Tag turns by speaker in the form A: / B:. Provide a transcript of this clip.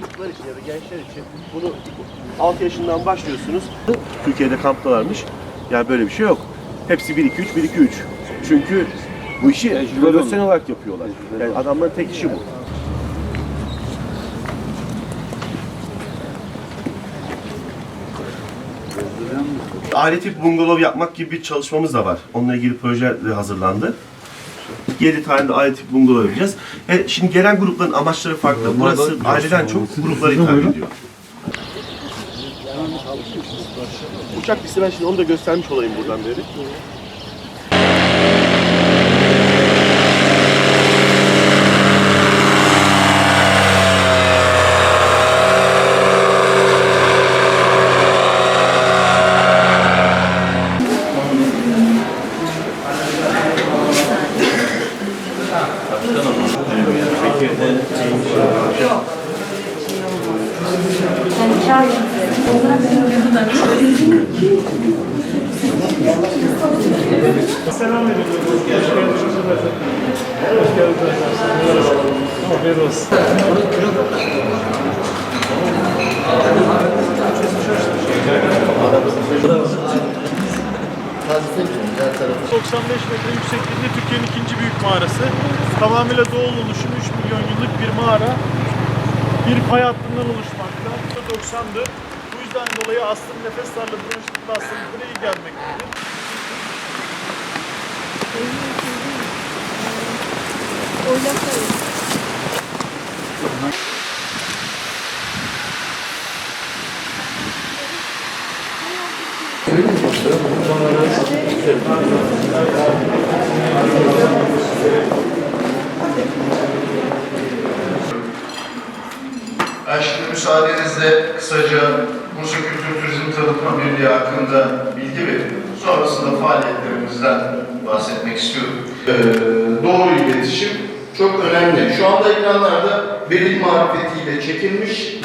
A: çocuklar için ya da gençler için bunu 6 yaşından başlıyorsunuz. Türkiye'de kamptalarmış. Yani böyle bir şey yok. Hepsi 1-2-3, 1-2-3. Çünkü bu işi profesyonel olarak yapıyorlar. Yani adamların tek işi bu. Aile tip bungalov yapmak gibi bir çalışmamız da var. Onunla ilgili proje de hazırlandı. 7 tane de aile tip bungalov yapacağız. E, şimdi gelen grupların amaçları farklı. Burası aileden çok gruplara hitap ediyor. Uçak pisti ben şimdi onu da göstermiş olayım buradan beri.
B: Selam veriyorum. Hoş geldiniz. Hoş geldiniz. Afiyet olsun.
C: Tarafı.
B: 95 metre yüksekliğinde Türkiye'nin ikinci büyük mağarası. Tamamıyla doğal oluşum 3 milyon yıllık bir mağara. Bir fay hattından oluşmakta. 90'dı. Bu yüzden dolayı astım nefes darlığı, bronşitli hastalıklara iyi gelmektedir.
C: Ben şimdi müsaadenizle kısaca Bursa Kültür Turizm Tanıtma Birliği hakkında bilgi verip sonrasında faaliyetlerimizden bahsetmek istiyorum. Ee, doğru iletişim çok önemli. Şu anda ekranlarda veri marifetiyle çekilmiş